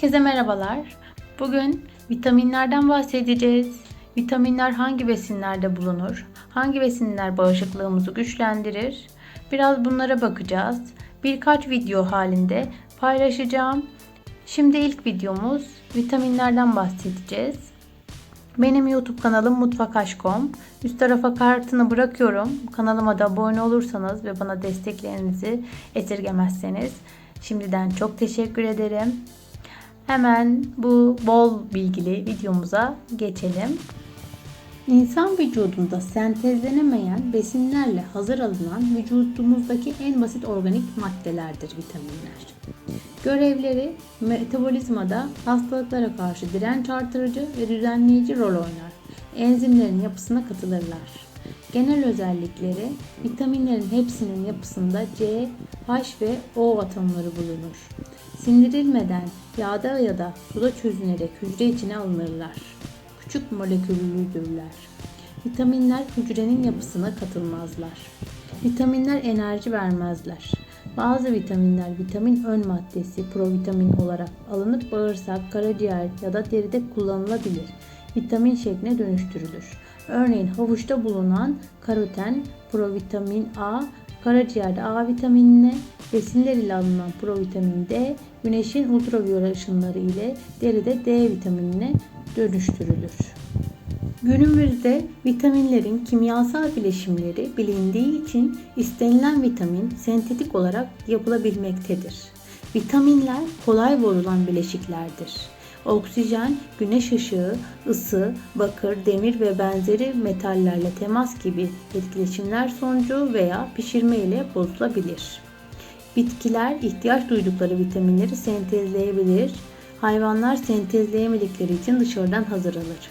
Herkese merhabalar. Bugün vitaminlerden bahsedeceğiz. Vitaminler hangi besinlerde bulunur? Hangi besinler bağışıklığımızı güçlendirir? Biraz bunlara bakacağız. Birkaç video halinde paylaşacağım. Şimdi ilk videomuz vitaminlerden bahsedeceğiz. Benim YouTube kanalım mutfakaşkom. Üst tarafa kartını bırakıyorum. Kanalıma da abone olursanız ve bana desteklerinizi esirgemezseniz şimdiden çok teşekkür ederim. Hemen bu bol bilgili videomuza geçelim. İnsan vücudunda sentezlenemeyen besinlerle hazır alınan vücudumuzdaki en basit organik maddelerdir vitaminler. Görevleri metabolizmada hastalıklara karşı direnç artırıcı ve düzenleyici rol oynar. Enzimlerin yapısına katılırlar. Genel özellikleri vitaminlerin hepsinin yapısında C, H ve O atomları bulunur. Sindirilmeden yağda ya da suda çözünerek hücre içine alınırlar. Küçük moleküllüdürler. Vitaminler hücrenin yapısına katılmazlar. Vitaminler enerji vermezler. Bazı vitaminler vitamin ön maddesi provitamin olarak alınıp bağırsak, karaciğer ya da deride kullanılabilir. Vitamin şekline dönüştürülür. Örneğin havuçta bulunan karoten, provitamin A, karaciğerde A vitaminine, besinler ile alınan provitamin D, güneşin ultraviyole ışınları ile deride D vitaminine dönüştürülür. Günümüzde vitaminlerin kimyasal bileşimleri bilindiği için istenilen vitamin sentetik olarak yapılabilmektedir. Vitaminler kolay bozulan bileşiklerdir. Oksijen, güneş ışığı, ısı, bakır, demir ve benzeri metallerle temas gibi etkileşimler sonucu veya pişirme ile bozulabilir. Bitkiler ihtiyaç duydukları vitaminleri sentezleyebilir. Hayvanlar sentezleyemedikleri için dışarıdan hazır alır.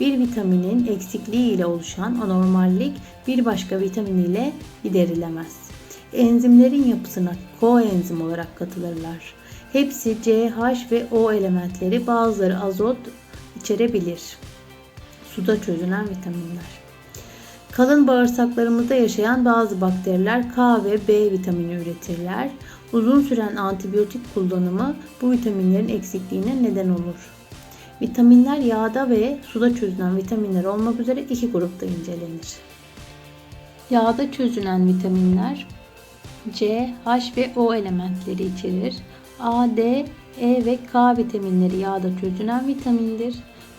Bir vitaminin eksikliği ile oluşan anormallik bir başka vitamin ile giderilemez. Enzimlerin yapısına koenzim olarak katılırlar. Hepsi C, H ve O elementleri bazıları azot içerebilir. Suda çözünen vitaminler. Kalın bağırsaklarımızda yaşayan bazı bakteriler K ve B vitamini üretirler. Uzun süren antibiyotik kullanımı bu vitaminlerin eksikliğine neden olur. Vitaminler yağda ve suda çözünen vitaminler olmak üzere iki grupta incelenir. Yağda çözünen vitaminler C, H ve O elementleri içerir. A, D, E ve K vitaminleri yağda çözünen vitamindir.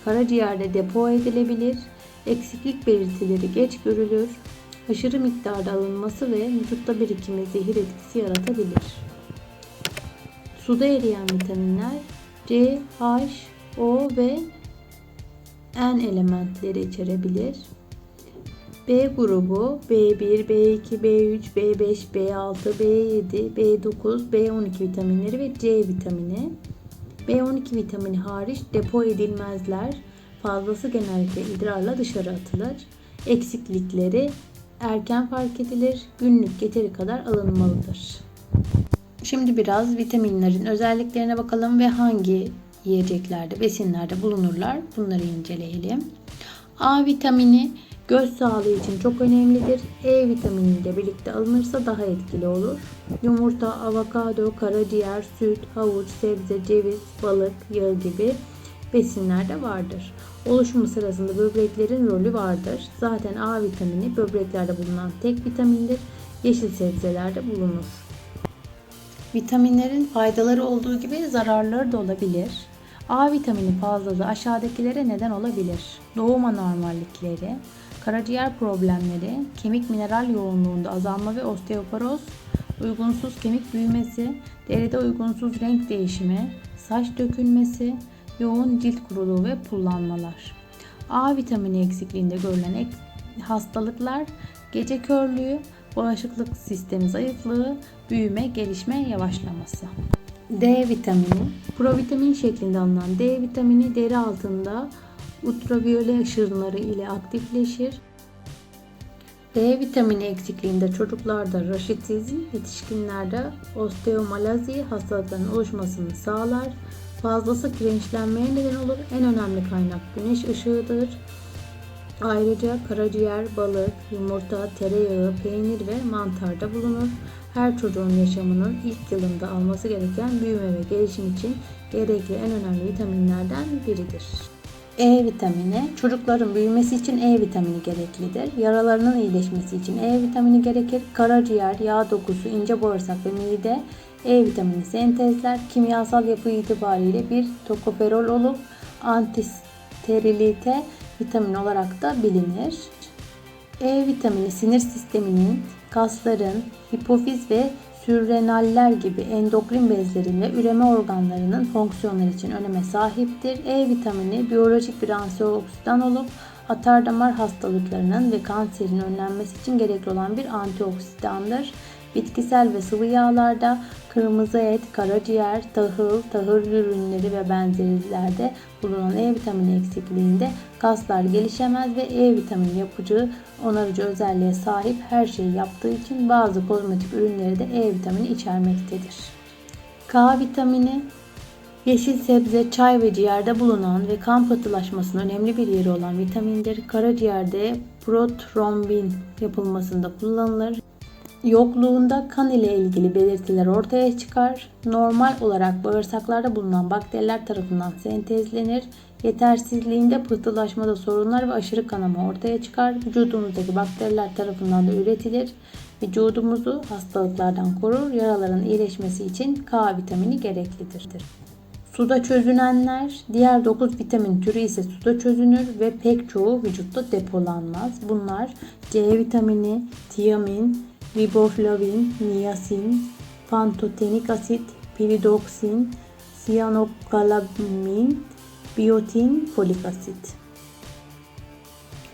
Karaciğerde depo edilebilir. Eksiklik belirtileri geç görülür. Aşırı miktarda alınması ve vücutta birikimi zehir etkisi yaratabilir. Suda eriyen vitaminler C, H, O ve N elementleri içerebilir. B grubu B1, B2, B3, B5, B6, B7, B9, B12 vitaminleri ve C vitamini. B12 vitamini hariç depo edilmezler. Fazlası genellikle idrarla dışarı atılır. Eksiklikleri erken fark edilir. Günlük yeteri kadar alınmalıdır. Şimdi biraz vitaminlerin özelliklerine bakalım ve hangi yiyeceklerde, besinlerde bulunurlar. Bunları inceleyelim. A vitamini göz sağlığı için çok önemlidir. E vitamini ile birlikte alınırsa daha etkili olur. Yumurta, avokado, karaciğer, süt, havuç, sebze, ceviz, balık, yağ gibi besinler de vardır. Oluşumu sırasında böbreklerin rolü vardır. Zaten A vitamini böbreklerde bulunan tek vitamindir. Yeşil sebzelerde bulunur. Vitaminlerin faydaları olduğu gibi zararları da olabilir. A vitamini fazlalığı aşağıdakilere neden olabilir. Doğum anormallikleri, karaciğer problemleri, kemik mineral yoğunluğunda azalma ve osteoporoz, uygunsuz kemik büyümesi, deride uygunsuz renk değişimi, saç dökülmesi, yoğun cilt kuruluğu ve pullanmalar. A vitamini eksikliğinde görülen ek hastalıklar gece körlüğü, bağışıklık sistemi zayıflığı, büyüme, gelişme yavaşlaması. D vitamini. Provitamin şeklinde alınan D vitamini deri altında ultraviyole ışınları ile aktifleşir. D vitamini eksikliğinde çocuklarda raşitizm, yetişkinlerde osteomalazi hastalıklarının oluşmasını sağlar. Fazlası kireçlenmeye neden olur. En önemli kaynak güneş ışığıdır. Ayrıca karaciğer, balık, yumurta, tereyağı, peynir ve mantarda bulunur. Her çocuğun yaşamının ilk yılında alması gereken büyüme ve gelişim için gerekli en önemli vitaminlerden biridir. E vitamini, çocukların büyümesi için E vitamini gereklidir. Yaralarının iyileşmesi için E vitamini gerekir. Karaciğer, yağ dokusu, ince bağırsak ve mide E vitamini sentezler. Kimyasal yapı itibariyle bir tokoferol olup antisterilite vitamini olarak da bilinir. E vitamini sinir sisteminin, kasların, hipofiz ve sürrenaller gibi endokrin bezlerin ve üreme organlarının fonksiyonları için öneme sahiptir. E vitamini biyolojik bir antioksidan olup atardamar hastalıklarının ve kanserin önlenmesi için gerekli olan bir antioksidandır. Bitkisel ve sıvı yağlarda kırmızı et, karaciğer, tahıl, tahıl ürünleri ve benzerilerde bulunan E vitamini eksikliğinde kaslar gelişemez ve E vitamini yapıcı, onarıcı özelliğe sahip her şeyi yaptığı için bazı kozmetik ürünleri de E vitamini içermektedir. K vitamini Yeşil sebze, çay ve ciğerde bulunan ve kan pıhtılaşmasının önemli bir yeri olan vitamindir. Karaciğerde protrombin yapılmasında kullanılır. Yokluğunda kan ile ilgili belirtiler ortaya çıkar. Normal olarak bağırsaklarda bulunan bakteriler tarafından sentezlenir. Yetersizliğinde pıhtılaşmada sorunlar ve aşırı kanama ortaya çıkar. Vücudumuzdaki bakteriler tarafından da üretilir. Vücudumuzu hastalıklardan korur. Yaraların iyileşmesi için K vitamini gereklidir. Suda çözünenler, diğer 9 vitamin türü ise suda çözünür ve pek çoğu vücutta depolanmaz. Bunlar C vitamini, tiamin, riboflavin, niyasin, pantotenik asit, piridoksin, siyanokalamin, biyotin, folik asit.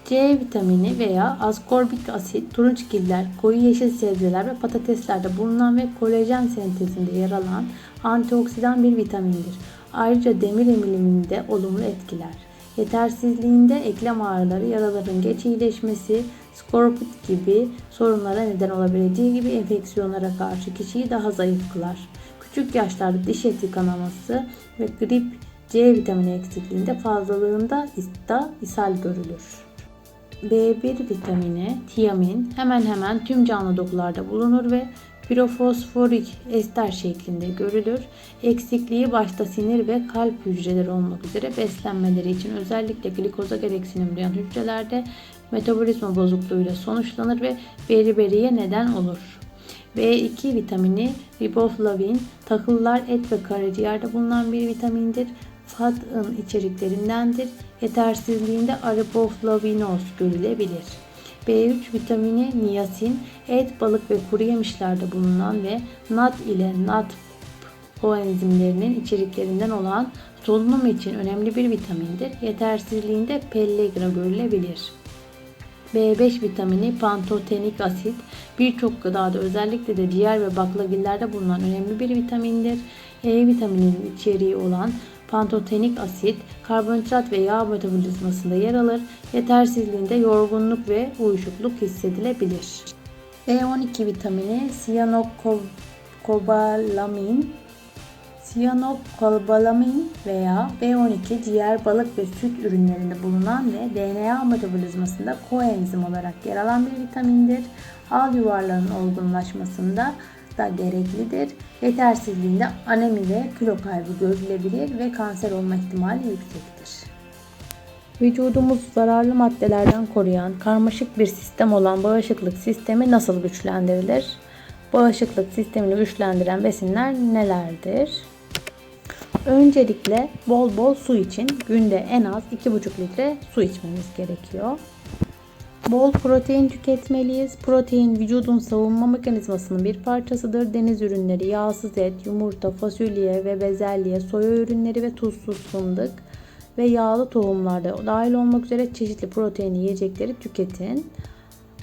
C vitamini veya askorbik asit turunçgiller, koyu yeşil sebzeler ve patateslerde bulunan ve kolajen sentezinde yer alan antioksidan bir vitamindir. Ayrıca demir emiliminde olumlu etkiler. Yetersizliğinde eklem ağrıları, yaraların geç iyileşmesi, skorput gibi sorunlara neden olabileceği gibi enfeksiyonlara karşı kişiyi daha zayıf kılar. Küçük yaşlarda diş eti kanaması ve grip C vitamini eksikliğinde fazlalığında da ishal görülür. B1 vitamini, tiamin hemen hemen tüm canlı dokularda bulunur ve pirofosforik ester şeklinde görülür. Eksikliği başta sinir ve kalp hücreleri olmak üzere beslenmeleri için özellikle glikoza gereksinim duyan hücrelerde metabolizma bozukluğuyla sonuçlanır ve beriberiye neden olur. B2 vitamini riboflavin, tahıllar, et ve karaciğerde bulunan bir vitamindir. FAD'ın içeriklerindendir. Yetersizliğinde ariboflavinoz görülebilir. B3 vitamini niyasin, et, balık ve kuru yemişlerde bulunan ve NAD ile NAD koenzimlerinin içeriklerinden olan solunum için önemli bir vitamindir. Yetersizliğinde pellegra görülebilir. B5 vitamini pantotenik asit birçok gıdada özellikle de ciğer ve baklagillerde bulunan önemli bir vitamindir. E vitamininin içeriği olan pantotenik asit karbonhidrat ve yağ metabolizmasında yer alır. Yetersizliğinde yorgunluk ve uyuşukluk hissedilebilir. B12 vitamini siyanokobalamin Siyanokobalamin veya B12 ciğer, balık ve süt ürünlerinde bulunan ve DNA metabolizmasında koenzim olarak yer alan bir vitamindir. Al yuvarlarının olgunlaşmasında da gereklidir. Yetersizliğinde anemi ve kilo kaybı görülebilir ve kanser olma ihtimali yüksektir. Vücudumuz zararlı maddelerden koruyan karmaşık bir sistem olan bağışıklık sistemi nasıl güçlendirilir? Bağışıklık sistemini güçlendiren besinler nelerdir? Öncelikle bol bol su için günde en az 2,5 litre su içmemiz gerekiyor. Bol protein tüketmeliyiz. Protein vücudun savunma mekanizmasının bir parçasıdır. Deniz ürünleri, yağsız et, yumurta, fasulye ve bezelye, soya ürünleri ve tuzsuz fındık ve yağlı tohumlarda dahil olmak üzere çeşitli protein yiyecekleri tüketin.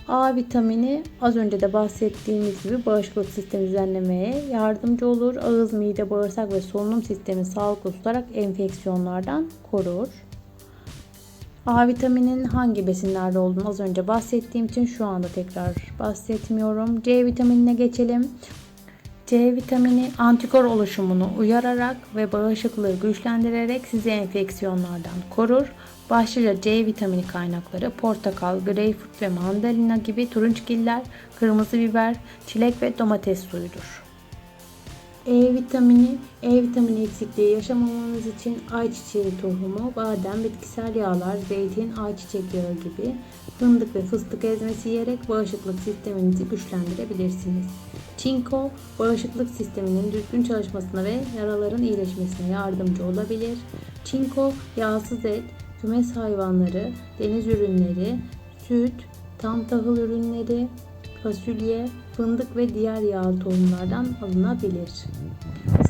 A vitamini az önce de bahsettiğimiz gibi bağışıklık sistemi düzenlemeye yardımcı olur. Ağız, mide, bağırsak ve solunum sistemi sağlıklı tutarak enfeksiyonlardan korur. A vitaminin hangi besinlerde olduğunu az önce bahsettiğim için şu anda tekrar bahsetmiyorum. C vitaminine geçelim. C vitamini antikor oluşumunu uyararak ve bağışıklığı güçlendirerek sizi enfeksiyonlardan korur. Başlıca C vitamini kaynakları portakal, greyfurt ve mandalina gibi turunçgiller, kırmızı biber, çilek ve domates suyudur. E vitamini, E vitamini eksikliği yaşamamanız için ayçiçeği tohumu, badem, bitkisel yağlar, zeytin, ayçiçek yağı gibi fındık ve fıstık ezmesi yiyerek bağışıklık sisteminizi güçlendirebilirsiniz. Çinko, bağışıklık sisteminin düzgün çalışmasına ve yaraların iyileşmesine yardımcı olabilir. Çinko, yağsız et, kümes hayvanları, deniz ürünleri, süt, tam tahıl ürünleri, fasulye, fındık ve diğer yağlı tohumlardan alınabilir.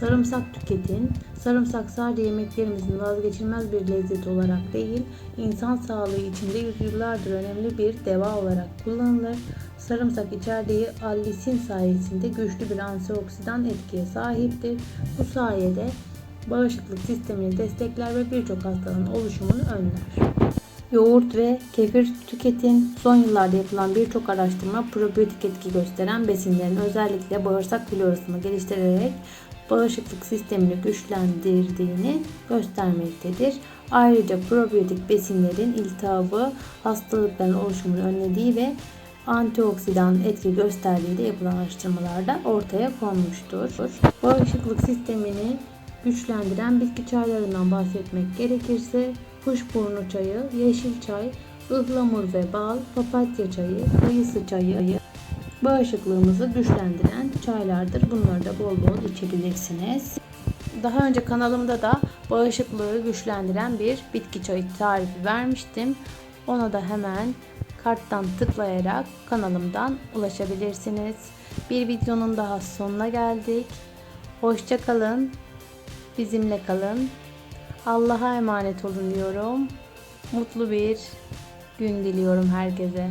Sarımsak tüketin. Sarımsak sadece yemeklerimizin vazgeçilmez bir lezzet olarak değil, insan sağlığı için de yüzyıllardır önemli bir deva olarak kullanılır. Sarımsak içerdiği allisin sayesinde güçlü bir antioksidan etkiye sahiptir. Bu sayede bağışıklık sistemini destekler ve birçok hastalığın oluşumunu önler. Yoğurt ve kefir tüketin. Son yıllarda yapılan birçok araştırma probiyotik etki gösteren besinlerin özellikle bağırsak florasını geliştirerek bağışıklık sistemini güçlendirdiğini göstermektedir. Ayrıca probiyotik besinlerin iltihabı, hastalıkların oluşumunu önlediği ve antioksidan etki gösterdiği de yapılan araştırmalarda ortaya konmuştur. Bağışıklık sistemini güçlendiren bitki çaylarından bahsetmek gerekirse kuşburnu çayı, yeşil çay, ıhlamur ve bal, papatya çayı, kayısı çayı bağışıklığımızı güçlendiren çaylardır. Bunları da bol bol içebilirsiniz. Daha önce kanalımda da bağışıklığı güçlendiren bir bitki çayı tarifi vermiştim. Ona da hemen karttan tıklayarak kanalımdan ulaşabilirsiniz. Bir videonun daha sonuna geldik. Hoşça kalın. Bizimle kalın. Allah'a emanet olun diyorum. Mutlu bir gün diliyorum herkese.